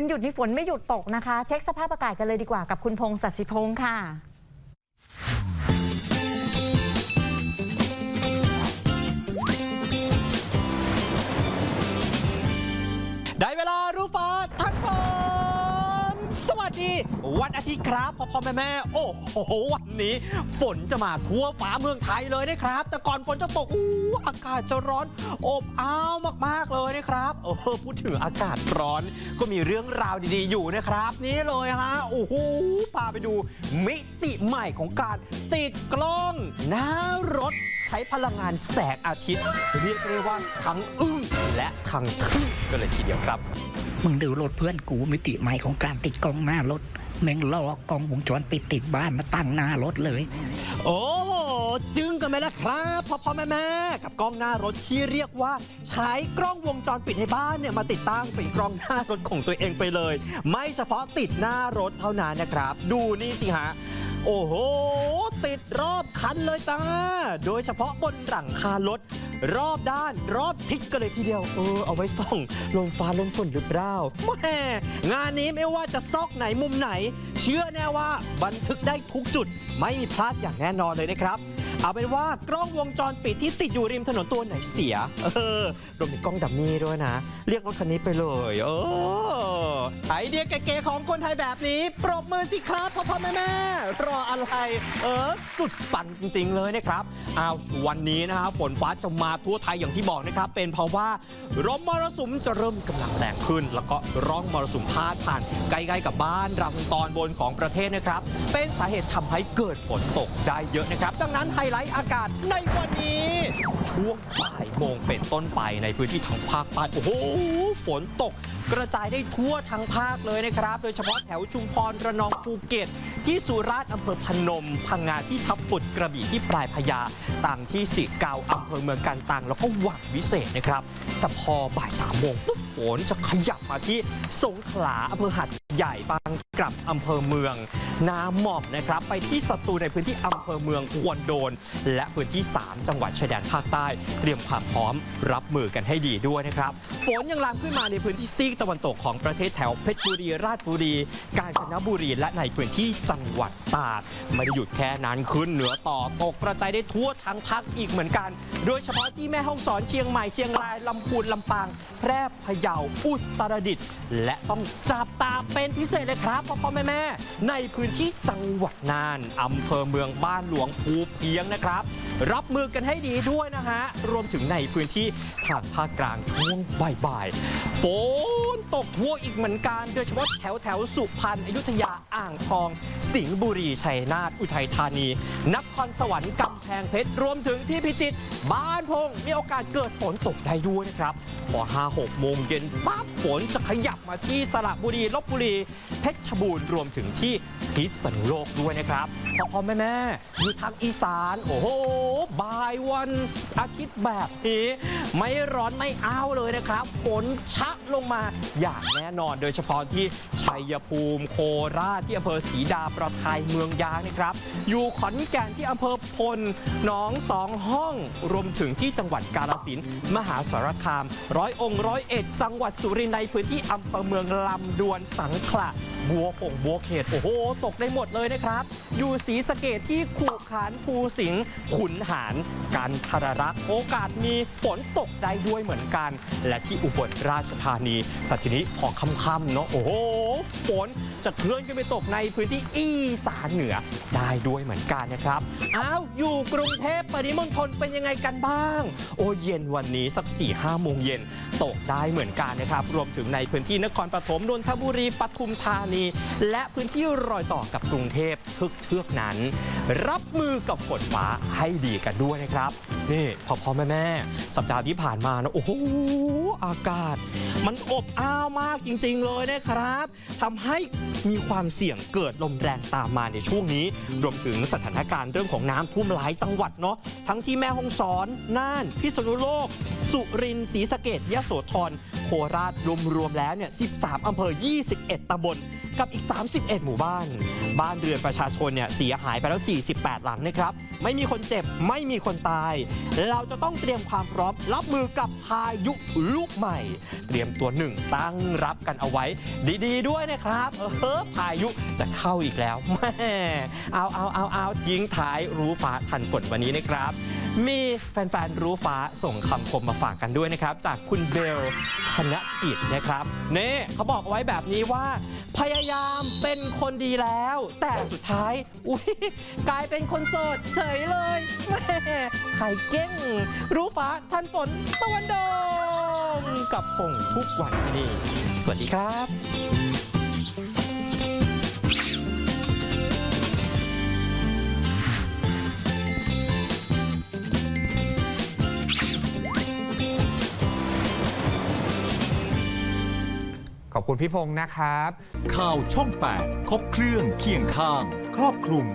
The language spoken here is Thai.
วันหยุดนี้ฝนไม่หยุดตกนะคะ เช็คสภาพอากาศกันเลยดีกว่ากับคุณพงศ์สัสิพงศ์ค่ะได้เวลา สวัสดีวันอาทิตย์ครับพ่อพ่อแม่แม่โอ้โหวันนี้ ฝนจะมาทั่วฟ้าเมืองไทยเลยนะครับ แต่ก่อนฝนจะตกอู้อากาศจะร้อนอบอ้าวมากๆเลยนะครับโอ้พูดถึงอากาศร้อน ก็มีเรื่องราวดีๆอยู่นะครับ นี่เลยฮะโอ้โหพาไปดู มิติใหม่ของการติดกล้องหน้ารถใช้พลังงานแสงอาทิตย์ เรียกได้ว่าทั้งอึ้งและทั้งทึ่งกันเลยทีเดียวครับ มึงดูรถเพื่อนกูมิติใหม่ของการติดกล้องหน้ารถ แม่งล่อกล้องวงจรปิดติดบ้านมาตั้งหน้ารถเลย โอ้โหจึงกันไหมล่ะครับพ่อพ่อแม่แม่กับกล้องหน้ารถที่เรียกว่า ใช้กล้องวงจรปิดในบ้านเนี่ยมาติดตั้งเป็นกล้องหน้ารถของตัวเองไปเลย ไม่เฉพาะติดหน้ารถเท่านั้นนะครับ ดูนี่สิฮะโอ้โห ติดรอบ คันเลยจ้า โดยเฉพาะบนหลังคารถ รอบด้านรอบทิศกันเลยทีเดียว เออ เอาไว้ส่อง ลมฟ้าลมฝนหรือเปล่าแม่งานนี้ไม่ว่าจะซอกไหนมุมไหน เชื่อแน่ว่าบันทึกได้ทุกจุด ไม่มีพลาดอย่างแน่นอนเลยนะครับ เอาเป็นว่ากล้องวงจรปิดที่ติดอยู่ริมถนนตัวไหนเสีย เออรวมถึงกล้องดัมมี่ด้วยนะ เรียกรถคันนี้ไปเลยเออไอเดียเก๋ๆของคนไทยแบบนี้ ปรบมือสิครับพ่อพ่อแม่แม่รออะไร เออ สุดปังจริง ๆ เลยนะครับอ้าววันนี้นะครับฝนฟ้าจะมาทั่วไทยอย่างที่บอกนะครับ เป็นเพราะว่าลมมรสุมจะเริ่มกำลังแรงขึ้น แล้วก็ร่องมรสุมพาดผ่านใกล้ๆกับบ้านเราทางตอนบนของประเทศนะครับ เป็นสาเหตุทำให้เกิดฝนตกได้เยอะนะครับ ดังนั้นไฮไลท์อากาศในวันนี้ ช่วงบ่ายโมงเป็นต้นไปในพื้นที่ทางภาคใต้โอ้โหฝนตกกระจายได้ทั่วทั้งภาคเลยนะครับ โดยเฉพาะแถวชุมพรระนองภูเก็ต ที่สุราษฎร์อำเภอพนม พังงาที่ทับปุดกระบี่ที่ปลายพญาต่างที่สิเกาอำเภอเมืองกันตังแล้วก็หวังวิเศษนะครับ แต่พอบ่ายสามโมงปุ๊บฝนจะขยับมาที่สงขลาอำเภอหัดใหญ่บางกลับอำเภอเมือง น้ำหมอกนะครับ ไปที่สตูในพื้นที่อำเภอเมืองควรโดน และพื้นที่ 3 จังหวัดชายแดนภาคใต้ เตรียมความพร้อมรับมือกันให้ดีด้วยนะครับ ฝนยังลามขึ้นมาในพื้นที่ซีกตะวันตกของประเทศแถวเพชรบุรี ราชบุรี กาญจนบุรีและในพื้นที่จังหวัดตากไม่ได้หยุดแค่นั้นขึ้นเหนือต่อตกกระจายได้ทั่วทั้งภาคอีกเหมือนกัน โดยเฉพาะที่แม่ฮ่องสอนเชียงใหม่เชียงรายลำพูนลำปาง แพร่พะเยาอุตรดิตถ์และต้องจับตาเป็นพิเศษเลยครับพ่อพ่อแม่แม่ในพื้นที่จังหวัดน่านอำเภอเมืองบ้านหลวงภูเพียงนะครับ รับมือกันให้ดีด้วยนะฮะ รวมถึงในพื้นที่ทางภาคกลางช่วงบ่ายๆฝนตกทั่วอีกเหมือนกันโดยเฉพาะแถวแถวสุพรรณอยุธยาอ่างทอง สิงห์บุรีชัยนาทอุทัยธานี นครสวรรค์กำแพงเพชรรวมถึงที่พิจิตรบ้านพงมีโอกาสเกิดฝนตกได้ด้วยนะครับพอ5 6โมงเย็นปั๊บฝนจะขยับมาที่สระบุรีลบบุรี เพชรบูรณ์รวมถึงที่ พิษณุโลกด้วยนะครับพ่อพ่อแม่แม่อยู่ทางอีสาน โอ้โหบ่ายวันอาทิตย์แบบนี้ ไม่ร้อนไม่อ้าวเลยนะครับฝนชะลงมาอย่างแน่นอน โดยเฉพาะที่ชัยภูมิโคราชที่อำเภอศรีดาประทายเมืองยางนะครับ อยู่ขอนแก่นที่อำเภอพลหนองสองห้อง รวมถึงที่จังหวัดกาฬสินมหาสารคาม ร้อยองค์ร้อยเอ็ดจังหวัดสุรินทร์ในพื้นที่อำเภอเมืองลำดวนสังขละบัวผงบัวเขตโอ้โหตกได้หมดเลยนะครับ อยู่ศรีสะเกดที่ขู่ขานภูสิงห์ขุนหารกันทรรักษ์โอกาสมีฝนตกได้ด้วยเหมือนกัน และที่อุบลราชธานีแต่ทีนี้พอค่ำๆเนาะโอ้โหฝนจะเคลื่อนขึ้นไปตกในพื้นที่อีสานเหนือได้ด้วยเหมือนกันนะครับอ้าวอยู่กรุงเทพปริมณฑลเป็นยังไงกันบ้าง โอ้เย็นวันนี้สัก4ี่ห้าโมงเย็นตกได้เหมือนกันนะครับ รวมถึงในพื้นที่นครปฐมนนทบุรีปทุมธานี และพื้นที่รอยต่อกับกรุงเทพทึกเทือกนั้น รับมือกับฝนฟ้าให้ดีกันด้วยนะครับ นี่พ่อพ่อแม่แม่สัปดาห์ที่ผ่านมานะโอ้โหอากาศ มันอบอ้าวมากจริง ๆ เลยนะครับทำให้มีความเสี่ยงเกิดลมแรงตามมาในช่วงนี้ รวมถึงสถานการณ์เรื่องของน้ำท่วมหลายจังหวัดเนาะทั้งที่แม่ฮ่องสอนน่านพิษณุโลก สุรินทร์ศรีสะเกดยะโสธรโคราชรวมๆแล้วเนี่ย13อำเภอ 21ตำบลกับอีก 31 หมู่บ้าน บ้านเรือนประชาชนเนี่ยเสียหายไปแล้ว 48 หลังนะครับ ไม่มีคนเจ็บ ไม่มีคนตายเราจะต้องเตรียมความพร้อมรับมือกับพายุลูกใหม่ เตรียมตัวหนึ่งตั้งรับกันเอาไว้ ดีๆ ด้วยนะครับเออพายุจะเข้าอีกแล้วแม่เอาเอาเอาเอาทิ้งท้ายรู้ฟ้าทันฝนวันนี้นะครับ มีแฟนๆ รู้ฟ้าส่งคำคมมาฝากกันด้วยนะครับ จากคุณเบลธนกิจนะครับเน่เขาบอกเอาไว้แบบนี้ว่า พยายามเป็นคนดีแล้ว แต่สุดท้ายอุ้ยกลายเป็นคนโสดเฉยเลยแม่ไข่เก้งรู้ฟ้าทันฝนตะวันโดงกับพงทุกวันที่นี่ สวัสดีครับ ขอบคุณพี่พงศ์นะครับ ข่าวช่อง 8 ครบเครื่องเคียงข้าง ครอบคลุม